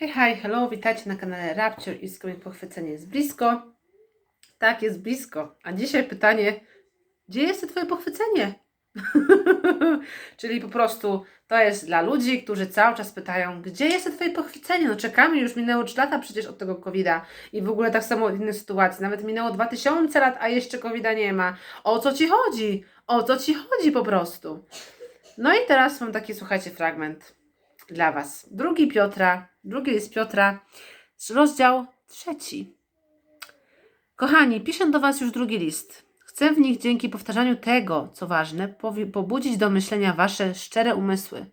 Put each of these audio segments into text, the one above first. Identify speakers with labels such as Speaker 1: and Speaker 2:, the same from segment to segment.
Speaker 1: Hej, hej, hello, witajcie na kanale Rapture i skąd pochwycenie jest blisko. Tak, jest blisko. A dzisiaj pytanie, gdzie jest to twoje pochwycenie? Czyli po prostu to jest dla ludzi, którzy cały czas pytają, gdzie jest to twoje pochwycenie? No czekamy, już minęło 3 lata przecież od tego COVID-a i w ogóle tak samo od innych sytuacji. Nawet minęło 2000 lat, a jeszcze COVID-a nie ma. O co ci chodzi? O co ci chodzi po prostu? No i teraz mam taki, słuchajcie, fragment dla Was. Drugi Piotra, drugi jest Piotra, rozdział trzeci. Kochani, piszę do Was już drugi list. Chcę w nich dzięki powtarzaniu tego, co ważne, pobudzić do myślenia Wasze szczere umysły.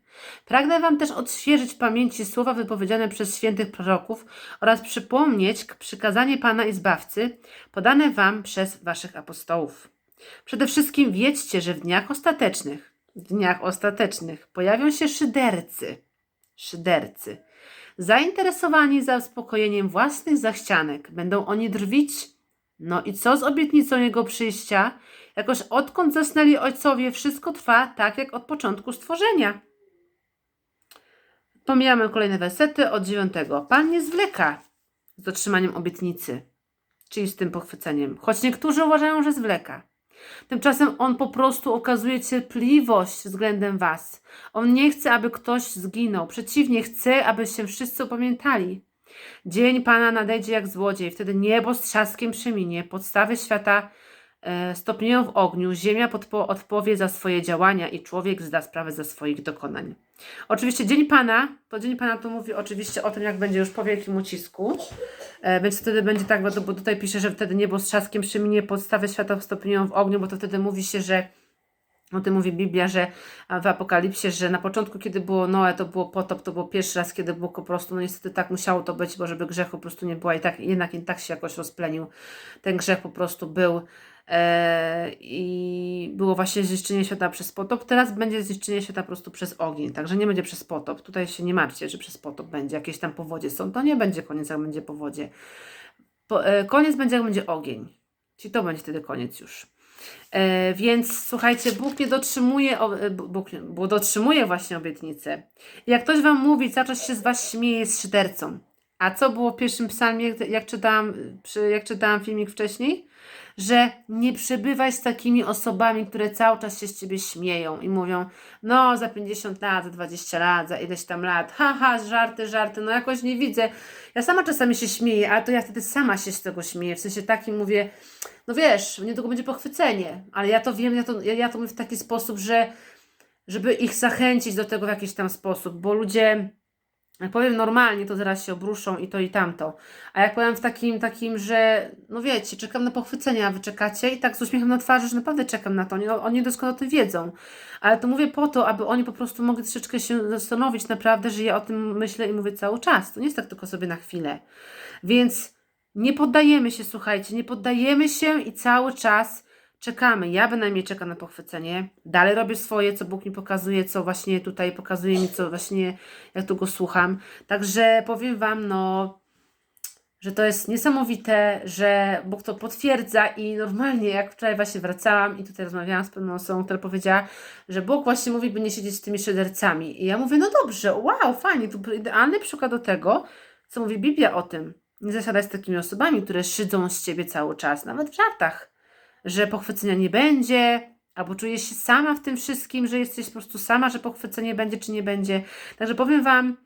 Speaker 1: Pragnę Wam też odświeżyć w pamięci słowa wypowiedziane przez świętych proroków oraz przypomnieć przykazanie Pana i Zbawcy podane Wam przez Waszych apostołów. Przede wszystkim wiedzcie, że w dniach ostatecznych, w dniach ostatecznych pojawią się szydercy, szydercy. Zainteresowani zaspokojeniem własnych zachcianek, będą oni drwić. No i co z obietnicą jego przyjścia? Jakoż odkąd zasnęli ojcowie, wszystko trwa tak jak od początku stworzenia. Pomijamy kolejne wersety od dziewiątego. Pan nie zwleka z dotrzymaniem obietnicy, czyli z tym pochwyceniem, choć niektórzy uważają, że zwleka. Tymczasem on po prostu okazuje cierpliwość względem Was. On nie chce, aby ktoś zginął. Przeciwnie, chce, aby się wszyscy opamiętali. Dzień Pana nadejdzie jak złodziej. Wtedy niebo z trzaskiem przeminie, podstawy świata e, stopnieją w ogniu, ziemia podpo- odpowie za swoje działania i człowiek zda sprawę ze swoich dokonań. Oczywiście Dzień Pana, to Dzień Pana tu mówi oczywiście o tym, jak będzie już po wielkim ucisku. E, więc wtedy będzie tak, bo, bo tutaj pisze, że wtedy niebo z trzaskiem przeminie, podstawy świata stopniują w ogniu, bo to wtedy mówi się, że o tym mówi Biblia, że w Apokalipsie, że na początku, kiedy było Noe, to było potop, to było pierwszy raz, kiedy Bóg po prostu, no niestety tak musiało to być, bo żeby grzech po prostu nie było i tak, jednak i tak się jakoś rozplenił. Ten grzech po prostu był e, i było właśnie zniszczenie świata przez potop. Teraz będzie zniszczenie świata po prostu przez ogień, także nie będzie przez potop. Tutaj się nie martwcie, że przez potop będzie, jakieś tam powodzie są. To nie będzie koniec, jak będzie powodzie. Po, e, koniec będzie, jak będzie ogień. Czyli to będzie wtedy koniec już. E, więc słuchajcie, Bóg nie dotrzymuje, e, Bóg, Bóg dotrzymuje właśnie obietnicę. Jak ktoś wam mówi, cały czas się z was śmieje, jest szydercą. A co było w pierwszym psalmie, jak czytałam, jak czytałam filmik wcześniej? Że nie przebywaj z takimi osobami, które cały czas się z ciebie śmieją i mówią, no za 50 lat, za 20 lat, za ileś tam lat, haha, żarty, żarty, no jakoś nie widzę. Ja sama czasami się śmieję, ale to ja wtedy sama się z tego śmieję, w sensie takim mówię, no wiesz, niedługo będzie pochwycenie, ale ja to wiem, ja to, ja, ja to mówię w taki sposób, że żeby ich zachęcić do tego w jakiś tam sposób, bo ludzie, jak powiem normalnie, to zaraz się obruszą i to i tamto, a jak powiem w takim, takim, że no wiecie, czekam na pochwycenie, a wy czekacie i tak z uśmiechem na twarzy, że naprawdę czekam na to, oni, oni doskonale o tym wiedzą, ale to mówię po to, aby oni po prostu mogli troszeczkę się zastanowić naprawdę, że ja o tym myślę i mówię cały czas, to nie jest tak tylko sobie na chwilę, więc nie poddajemy się, słuchajcie, nie poddajemy się i cały czas czekamy. Ja bynajmniej czekam na pochwycenie. Dalej robię swoje, co Bóg mi pokazuje, co właśnie tutaj pokazuje mi, co właśnie jak tu go słucham. Także powiem Wam, no, że to jest niesamowite, że Bóg to potwierdza i normalnie, jak wczoraj właśnie wracałam i tutaj rozmawiałam z pewną osobą, która powiedziała, że Bóg właśnie mówi, by nie siedzieć z tymi szydercami. I ja mówię, no dobrze, wow, fajnie, to idealny przykład do tego, co mówi Biblia o tym. Nie zasiadaj z takimi osobami, które szydzą z ciebie cały czas, nawet w żartach, że pochwycenia nie będzie, albo czujesz się sama w tym wszystkim, że jesteś po prostu sama, że pochwycenie będzie czy nie będzie. Także powiem Wam,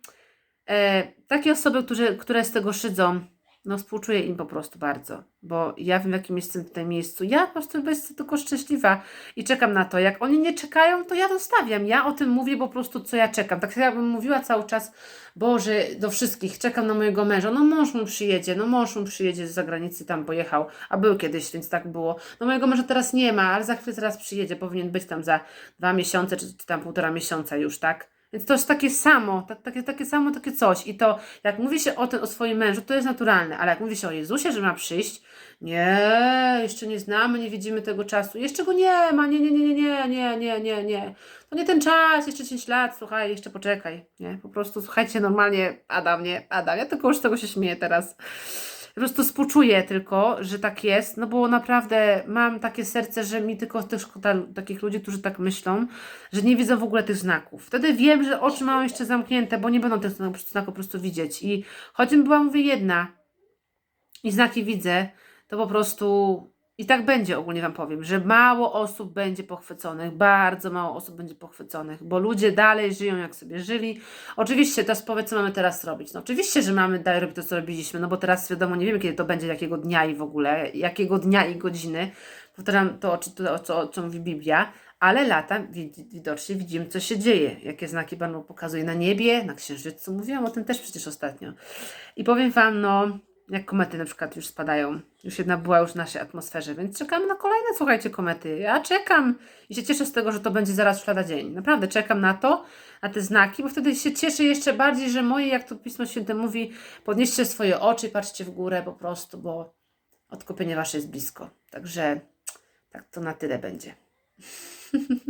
Speaker 1: e, takie osoby, które, które z tego szydzą, no współczuję im po prostu bardzo, bo ja wiem, jakim jestem w tym miejscu. Ja po prostu jestem tylko szczęśliwa i czekam na to. Jak oni nie czekają, to ja zostawiam. Ja o tym mówię po prostu, co ja czekam. Tak jakbym mówiła cały czas, Boże, do wszystkich, czekam na mojego męża. No mąż mu przyjedzie, no mąż mu przyjedzie z zagranicy, tam pojechał, a był kiedyś, więc tak było. No mojego męża teraz nie ma, ale za chwilę teraz przyjedzie, powinien być tam za dwa miesiące, czy tam półtora miesiąca już, tak? Więc to jest takie samo, tak, takie, takie samo, takie coś. I to, jak mówi się o tym, o swoim mężu, to jest naturalne, ale jak mówi się o Jezusie, że ma przyjść, nie, jeszcze nie znamy, nie widzimy tego czasu, jeszcze go nie ma, nie, nie, nie, nie, nie, nie, nie, nie. To nie ten czas, jeszcze 10 lat, słuchaj, jeszcze poczekaj, nie? Po prostu słuchajcie normalnie, Adam, nie, Adam, ja tylko już z tego się śmieję teraz. Po prostu współczuję tylko, że tak jest, no bo naprawdę mam takie serce, że mi tylko też szkoda takich ludzi, którzy tak myślą, że nie widzą w ogóle tych znaków. Wtedy wiem, że oczy mają jeszcze zamknięte, bo nie będą tych znaków po prostu widzieć. I choćbym była, mówię, jedna i znaki widzę, to po prostu i tak będzie ogólnie Wam powiem, że mało osób będzie pochwyconych, bardzo mało osób będzie pochwyconych, bo ludzie dalej żyją jak sobie żyli. Oczywiście teraz powiedz, co mamy teraz robić. No oczywiście, że mamy dalej robić to, co robiliśmy, no bo teraz wiadomo, nie wiemy, kiedy to będzie, jakiego dnia i w ogóle, jakiego dnia i godziny. Powtarzam to, to co, co mówi Biblia, ale lata wid- widocznie widzimy, co się dzieje, jakie znaki Pan Bóg pokazuje na niebie, na księżycu. Mówiłam o tym też przecież ostatnio. I powiem Wam, no, jak komety na przykład już spadają. Już jedna była już w naszej atmosferze, więc czekamy na kolejne, słuchajcie, komety. Ja czekam i się cieszę z tego, że to będzie zaraz w lada dzień. Naprawdę czekam na to, na te znaki, bo wtedy się cieszę jeszcze bardziej, że moje, jak to Pismo Święte mówi, podnieście swoje oczy i patrzcie w górę po prostu, bo odkupienie wasze jest blisko. Także tak to na tyle będzie.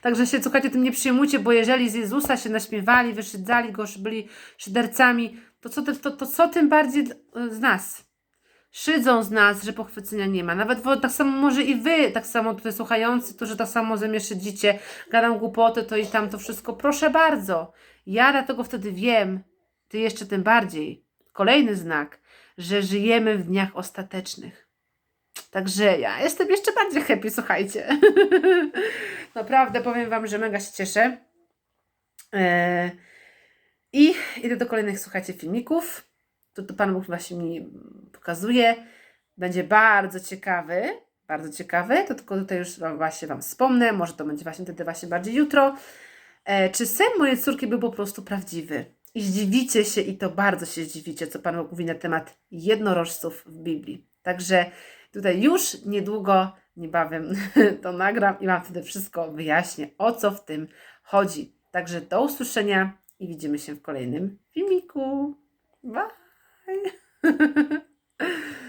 Speaker 1: Także się, słuchajcie, tym nie przyjmujcie, bo jeżeli z Jezusa się naśmiewali, wyszydzali go, byli szydercami, to co, to, to co tym bardziej z nas? Szydzą z nas, że pochwycenia nie ma. Nawet tak samo może i wy, tak samo tutaj słuchający, którzy tak samo ze mnie szydzicie, gadam głupoty, to i tam to wszystko. Proszę bardzo. Ja dlatego wtedy wiem, ty jeszcze tym bardziej. Kolejny znak, że żyjemy w dniach ostatecznych. Także ja jestem jeszcze bardziej happy, słuchajcie. Naprawdę powiem Wam, że mega się cieszę. E, I idę do kolejnych, słuchajcie, filmików. To, to Pan Bóg właśnie mi pokazuje. Będzie bardzo ciekawy. Bardzo ciekawy. To tylko tutaj już właśnie Wam wspomnę. Może to będzie właśnie wtedy właśnie bardziej jutro. E, czy sen mojej córki był po prostu prawdziwy? I zdziwicie się, i to bardzo się zdziwicie, co Pan Bóg mówi na temat jednorożców w Biblii. Także tutaj już niedługo, niebawem to nagram i Wam wtedy wszystko wyjaśnię, o co w tym chodzi. Także do usłyszenia i widzimy się w kolejnym filmiku. Bye!